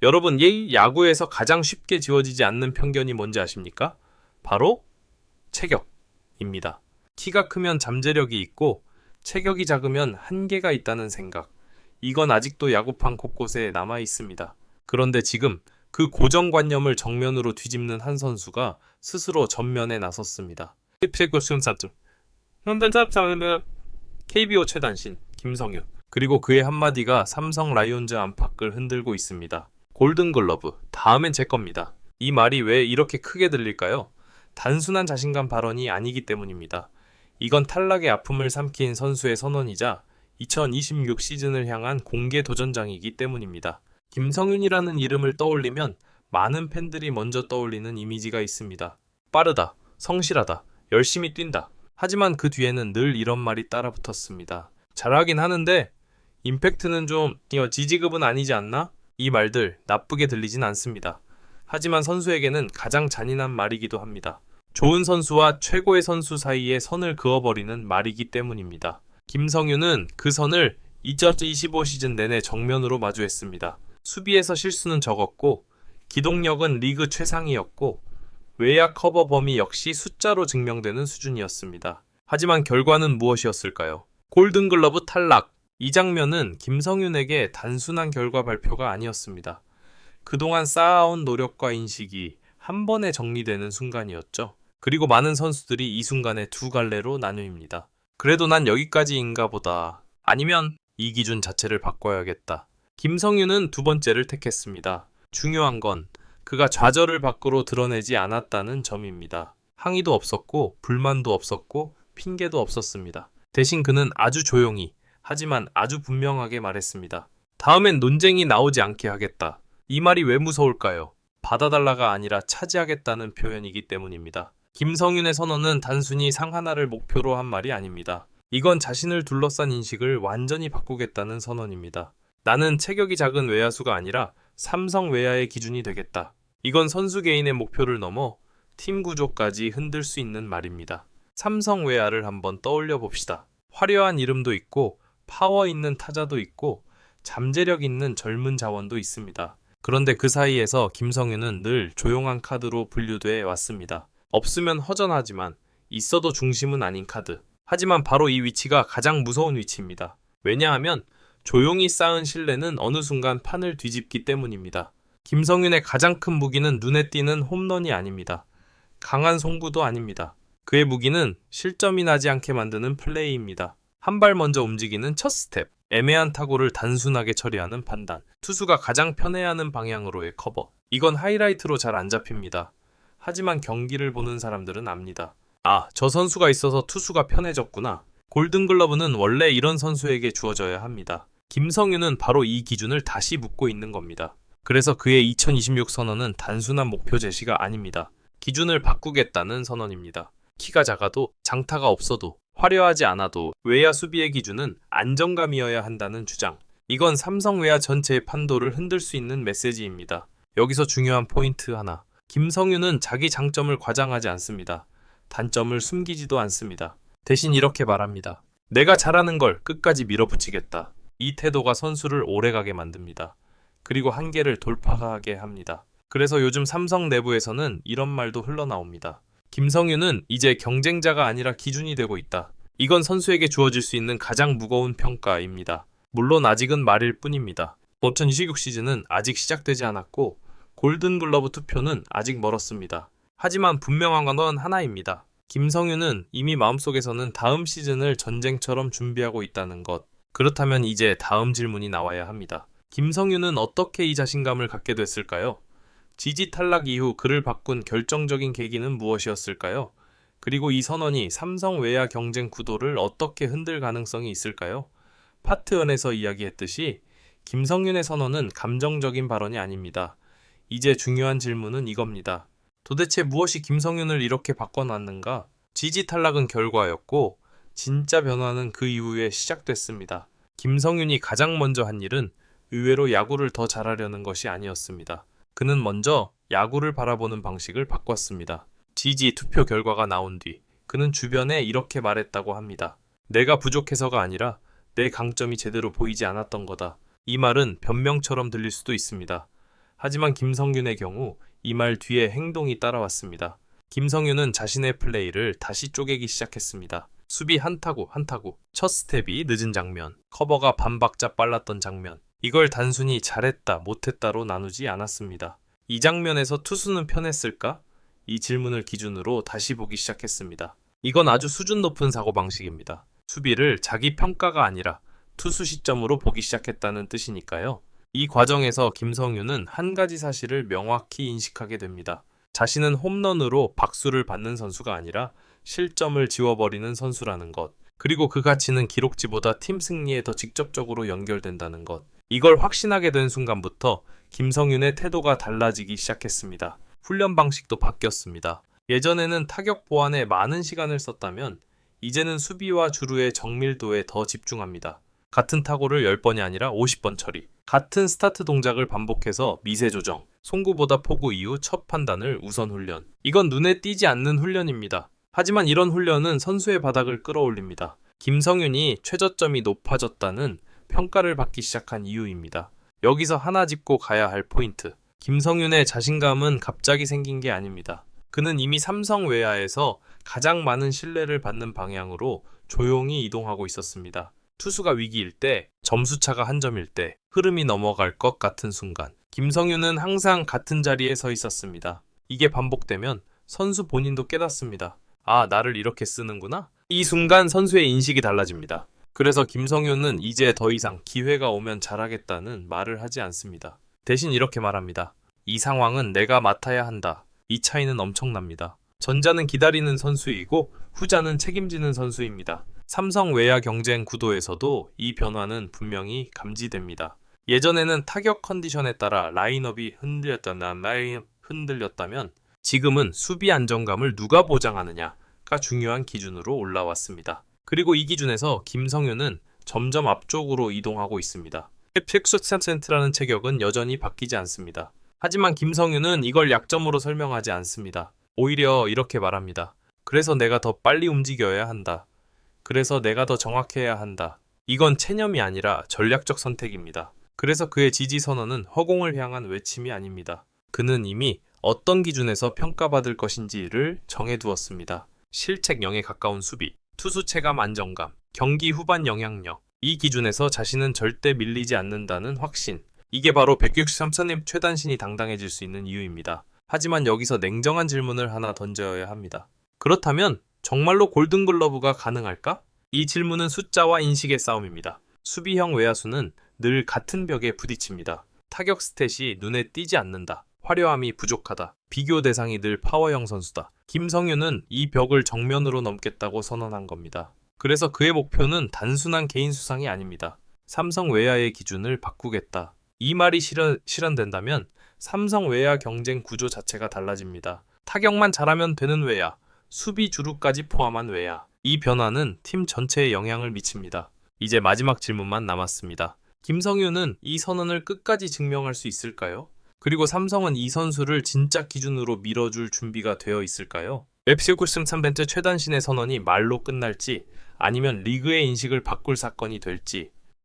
여러분, 이 야구에서 가장 쉽게 지워지지 않는 편견이 뭔지 아십니까? 바로 체격입니다. 키가 크면 잠재력이 있고 체격이 작으면 한계가 있다는 생각. 이건 아직도 야구판 곳곳에 남아 있습니다. 그런데 지금 그 고정관념을 정면으로 뒤집는 한 선수가 스스로 전면에 나섰습니다. KBO 최단신 김성윤 그리고 그의 한마디가 삼성 라이온즈 안팎을 흔들고 있습니다. 골든글러브 다음엔 제 겁니다. 이 말이 왜 이렇게 크게 들릴까요? 단순한 자신감 발언이 아니기 때문입니다. 이건 탈락의 아픔을 삼킨 선수의 선언이자 2026 시즌을 향한 공개 도전장이기 때문입니다. 김성윤이라는 이름을 떠올리면 많은 팬들이 먼저 떠올리는 이미지가 있습니다. 빠르다, 성실하다, 열심히 뛴다. 하지만 그 뒤에는 늘 이런 말이 따라 붙었습니다. 잘하긴 하는데 임팩트는 좀 지지급은 아니지 않나? 이 말들 나쁘게 들리진 않습니다. 하지만 선수에게는 가장 잔인한 말이기도 합니다. 좋은 선수와 최고의 선수 사이에 선을 그어버리는 말이기 때문입니다. 김성윤은 그 선을 2025 시즌 내내 정면으로 마주했습니다. 수비에서 실수는 적었고 기동력은 리그 최상이었고 외야 커버 범위 역시 숫자로 증명되는 수준이었습니다. 하지만 결과는 무엇이었을까요? 골든글러브 탈락. 이 장면은 김성윤에게 단순한 결과 발표가 아니었습니다. 그동안 쌓아온 노력과 인식이 한 번에 정리되는 순간이었죠. 그리고 많은 선수들이 이 순간에 두 갈래로 나뉩니다. 그래도 난 여기까지인가 보다. 아니면 이 기준 자체를 바꿔야겠다. 김성윤은 두 번째를 택했습니다. 중요한 건 그가 좌절을 밖으로 드러내지 않았다는 점입니다. 항의도 없었고 불만도 없었고 핑계도 없었습니다. 대신 그는 아주 조용히 하지만 아주 분명하게 말했습니다. 다음엔 논쟁이 나오지 않게 하겠다. 이 말이 왜 무서울까요? 받아달라가 아니라 차지하겠다는 표현이기 때문입니다. 김성윤의 선언은 단순히 상 하나를 목표로 한 말이 아닙니다. 이건 자신을 둘러싼 인식을 완전히 바꾸겠다는 선언입니다. 나는 체격이 작은 외야수가 아니라 삼성 외야의 기준이 되겠다. 이건 선수 개인의 목표를 넘어 팀 구조까지 흔들 수 있는 말입니다. 삼성 외야를 한번 떠올려 봅시다. 화려한 이름도 있고 파워 있는 타자도 있고 잠재력 있는 젊은 자원도 있습니다. 그런데 그 사이에서 김성윤은 늘 조용한 카드로 분류돼 왔습니다. 없으면 허전하지만 있어도 중심은 아닌 카드. 하지만 바로 이 위치가 가장 무서운 위치입니다. 왜냐하면 조용히 쌓은 신뢰는 어느 순간 판을 뒤집기 때문입니다. 김성윤의 가장 큰 무기는 눈에 띄는 홈런이 아닙니다. 강한 송구도 아닙니다. 그의 무기는 실점이 나지 않게 만드는 플레이입니다. 한 발 먼저 움직이는 첫 스텝, 애매한 타구를 단순하게 처리하는 판단, 투수가 가장 편해하는 방향으로의 커버. 이건 하이라이트로 잘 안 잡힙니다. 하지만 경기를 보는 사람들은 압니다. 아, 저 선수가 있어서 투수가 편해졌구나. 골든글러브는 원래 이런 선수에게 주어져야 합니다. 김성윤은 바로 이 기준을 다시 묻고 있는 겁니다. 그래서 그의 2026 선언은 단순한 목표 제시가 아닙니다. 기준을 바꾸겠다는 선언입니다. 키가 작아도 장타가 없어도 화려하지 않아도 외야 수비의 기준은 안정감이어야 한다는 주장. 이건 삼성 외야 전체의 판도를 흔들 수 있는 메시지입니다. 여기서 중요한 포인트 하나. 김성윤은 자기 장점을 과장하지 않습니다. 단점을 숨기지도 않습니다. 대신 이렇게 말합니다. 내가 잘하는 걸 끝까지 밀어붙이겠다. 이 태도가 선수를 오래가게 만듭니다. 그리고 한계를 돌파하게 합니다. 그래서 요즘 삼성 내부에서는 이런 말도 흘러나옵니다. 김성윤은 이제 경쟁자가 아니라 기준이 되고 있다. 이건 선수에게 주어질 수 있는 가장 무거운 평가입니다. 물론 아직은 말일 뿐입니다. 2026 시즌은 아직 시작되지 않았고 골든글러브 투표는 아직 멀었습니다. 하지만 분명한 건 하나입니다. 김성윤은 이미 마음속에서는 다음 시즌을 전쟁처럼 준비하고 있다는 것. 그렇다면 이제 다음 질문이 나와야 합니다. 김성윤은 어떻게 이 자신감을 갖게 됐을까요? 지지 탈락 이후 그를 바꾼 결정적인 계기는 무엇이었을까요? 그리고 이 선언이 삼성 외야 경쟁 구도를 어떻게 흔들 가능성이 있을까요? 파트 1에서 이야기했듯이 김성윤의 선언은 감정적인 발언이 아닙니다. 이제 중요한 질문은 이겁니다. 도대체 무엇이 김성윤을 이렇게 바꿔놨는가? 지지 탈락은 결과였고, 진짜 변화는 그 이후에 시작됐습니다. 김성윤이 가장 먼저 한 일은 의외로 야구를 더 잘하려는 것이 아니었습니다. 그는 먼저 야구를 바라보는 방식을 바꿨습니다. 지지 투표 결과가 나온 뒤 그는 주변에 이렇게 말했다고 합니다. 내가 부족해서가 아니라 내 강점이 제대로 보이지 않았던 거다. 이 말은 변명처럼 들릴 수도 있습니다. 하지만 김성윤의 경우 이 말 뒤에 행동이 따라왔습니다. 김성윤은 자신의 플레이를 다시 쪼개기 시작했습니다. 수비 한타구 한타구 첫 스텝이 늦은 장면 커버가 반박자 빨랐던 장면 이걸 단순히 잘했다 못했다로 나누지 않았습니다. 이 장면에서 투수는 편했을까? 이 질문을 기준으로 다시 보기 시작했습니다. 이건 아주 수준 높은 사고방식입니다. 수비를 자기 평가가 아니라 투수 시점으로 보기 시작했다는 뜻이니까요. 이 과정에서 김성윤은 한 가지 사실을 명확히 인식하게 됩니다. 자신은 홈런으로 박수를 받는 선수가 아니라 실점을 지워버리는 선수라는 것. 그리고 그 가치는 기록지보다 팀 승리에 더 직접적으로 연결된다는 것. 이걸 확신하게 된 순간부터 김성윤의 태도가 달라지기 시작했습니다. 훈련 방식도 바뀌었습니다. 예전에는 타격 보완에 많은 시간을 썼다면 이제는 수비와 주루의 정밀도에 더 집중합니다. 같은 타구를 10번이 아니라 50번 처리. 같은 스타트 동작을 반복해서 미세 조정. 송구보다 포구 이후 첫 판단을 우선 훈련. 이건 눈에 띄지 않는 훈련입니다. 하지만 이런 훈련은 선수의 바닥을 끌어올립니다. 김성윤이 최저점이 높아졌다는 평가를 받기 시작한 이유입니다. 여기서 하나 짚고 가야 할 포인트. 김성윤의 자신감은 갑자기 생긴 게 아닙니다. 그는 이미 삼성 외야에서 가장 많은 신뢰를 받는 방향으로 조용히 이동하고 있었습니다. 투수가 위기일 때, 점수차가 한 점일 때, 흐름이 넘어갈 것 같은 순간, 김성윤은 항상 같은 자리에 서 있었습니다. 이게 반복되면 선수 본인도 깨닫습니다. 아, 나를 이렇게 쓰는구나? 이 순간 선수의 인식이 달라집니다. 그래서 김성윤은 이제 더 이상 기회가 오면 잘하겠다는 말을 하지 않습니다. 대신 이렇게 말합니다. 이 상황은 내가 맡아야 한다. 이 차이는 엄청납니다. 전자는 기다리는 선수이고 후자는 책임지는 선수입니다. 삼성 외야 경쟁 구도에서도 이 변화는 분명히 감지됩니다. 예전에는 타격 컨디션에 따라 라인업이 흔들렸다면 라인 흔들렸다면 지금은 수비 안정감을 누가 보장하느냐가 중요한 기준으로 올라왔습니다. 그리고 이 기준에서 김성윤은 점점 앞쪽으로 이동하고 있습니다. 픽스100%라는 체격은 여전히 바뀌지 않습니다. 하지만 김성윤은 이걸 약점으로 설명하지 않습니다. 오히려 이렇게 말합니다. 그래서 내가 더 빨리 움직여야 한다. 그래서 내가 더 정확해야 한다. 이건 체념이 아니라 전략적 선택입니다. 그래서 그의 지지 선언은 허공을 향한 외침이 아닙니다. 그는 이미 어떤 기준에서 평가받을 것인지를 정해두었습니다. 실책 0에 가까운 수비, 투수 체감 안정감, 경기 후반 영향력. 이 기준에서 자신은 절대 밀리지 않는다는 확신. 이게 바로 163선의 최단신이 당당해질 수 있는 이유입니다. 하지만 여기서 냉정한 질문을 하나 던져야 합니다. 그렇다면 정말로 골든글러브가 가능할까? 이 질문은 숫자와 인식의 싸움입니다. 수비형 외야수는 늘 같은 벽에 부딪힙니다. 타격 스탯이 눈에 띄지 않는다. 화려함이 부족하다. 비교 대상이 늘 파워형 선수다. 김성윤은 이 벽을 정면으로 넘겠다고 선언한 겁니다. 그래서 그의 목표는 단순한 개인 수상이 아닙니다. 삼성 외야의 기준을 바꾸겠다. 이 말이 실현, 실현 된다면 삼성 외야 경쟁 구조 자체가 달라집니다. 타격만 잘하면 되는 외야, 수비 주루까지 포함한 외야. 이 변화는 팀 전체에 영향을 미칩니다. 이제 마지막 질문만 남았습니다. 김성윤은 이 선언을 끝까지 증명할 수 있을까요? 그리고 삼성은 이 선수를 진짜 기준으로 밀어줄 준비가 되어 있을까요? 웹시구승 3벤트 최단신의 선언이 말로 끝날지 아니면 리그의 인식을 바꿀 사건이 될지